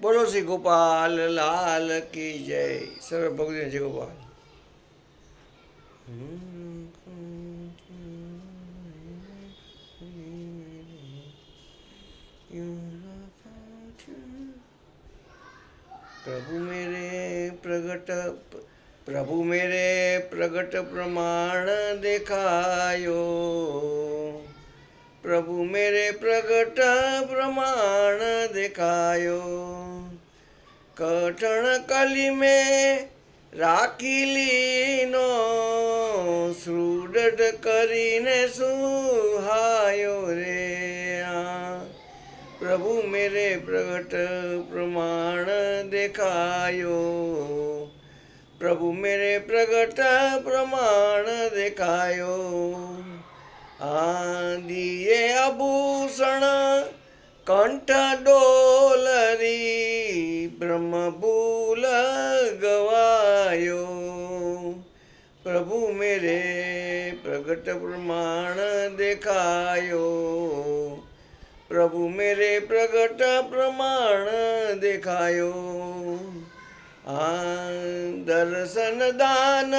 બોલો શ્રી ગોપાલ, લાલ કી જય. સર્વ ભગવાન શ્રી ગોપાલ. પ્રભુ મેરે પ્રગટ પ્રભુ મેરે પ્રગટ પ્રમાણ દેખાયો. પ્રભુ મેરે પ્રગટ પ્રમાણ દેખાયો. કઠણ કલી રાખીલીનો રાખી લીનો સુડડ કરીને સુહાયો રે આ. પ્રભુ મેરે પ્રગટ પ્રમાણ દેખાયો. પ્રભુ મેરે પ્રગટ પ્રમાણ દેખાયો. આદિએ આભૂષણ કંઠ ડોલરી બ્રહ્મ ભૂલ ગવાયો. પ્રભુ મેરે પ્રગટ પ્રમાણ દેખાયો. પ્રભુ મેરે પ્રગટ પ્રમાણ દેખાયો. આ દર્શન દાન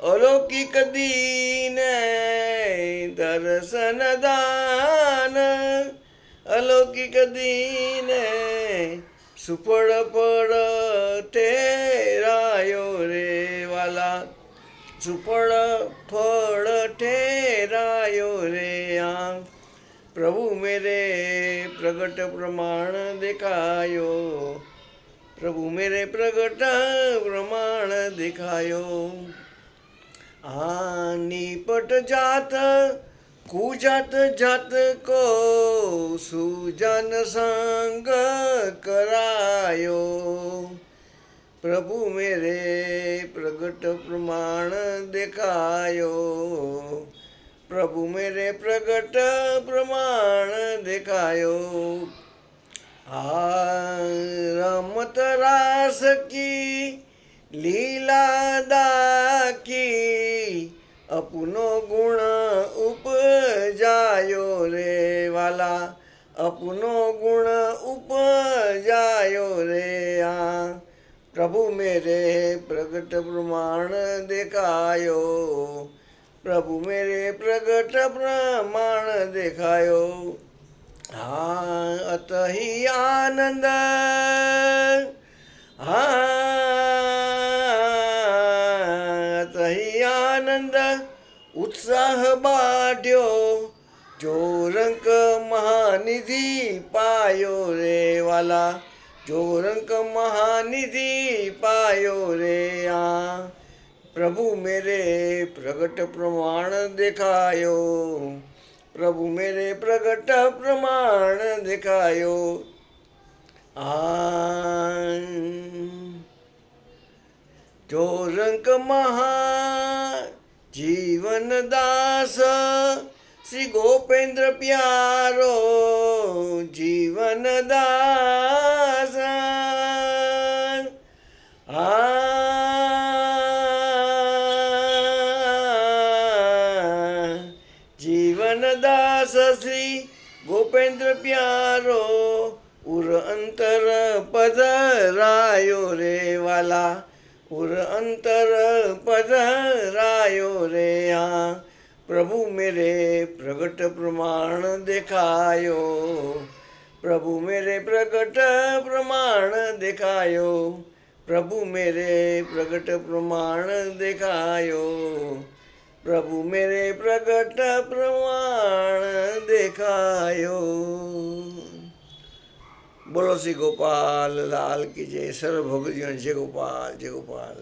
અલૌકિક દીન, દર્શન દાન અલૌકિક દીને સુફળ ફળ ઠેરાયો રે વાલા. સુપડ ફળ ઠેરાયો રે આ પ્રભુ મેરે પ્રગટ પ્રમાણ દેખાયો. પ્રભુ મેરે પ્રગટ પ્રમાણ દેખાયો. આ નિપટ જાત કુજાત જાત કો સુજન સંગ કરાયો પ્રભુ મેરે પ્રગટ પ્રમાણ દેખાયો પ્રભુ મેરે પ્રગટ પ્રમાણ દેખાયો આ રમત રાસ કી લીલા દાકી અપનો ગુણ ઉપજાયો રે વાલા. અપનો ગુણ ઉપજાયો રે આ. પ્રભુ મેરે પ્રગટ પ્રમાણ દેખાયો. પ્રભુ મેરે પ્રગટ પ્રમાણ દેખાયો. હા, અતહી આનંદ આનંદ ઉત્સાહ બાઢ્યો જો રંક મહાનિધિ પાયો રે વાલા જો રંક મહાનિધિ પાયો રે આ પ્રભુ મેરે પ્રગટ પ્રમાણ દેખાયો પ્રભુ મેરે પ્રગટ પ્રમાણ દેખાયો આ જો રંક મહા જીવન દાસ, શ્રી ગોપેન્દ્ર પ્યારો, જીવન દાસ. આ જીવન દાસ, શ્રી ગોપેન્દ્ર પ્યારો, ઉર અંતર પધરાયો રે વાલા. ઉર અંતર પધરાયો રે આ પ્રભુ મેરે પ્રગટ પ્રમાણ દેખાયો પ્રભુ મેરે પ્રગટ પ્રમાણ દેખાયો પ્રભુ મેરે પ્રગટ પ્રમાણ દેખાયો પ્રભુ મેરે પ્રગટ પ્રમાણ દેખાયો બોલો શ્રી ગોપાલ લાલ કી જય સર્વ ભગવતીઓ જય ગોપાલ જય ગોપાલ.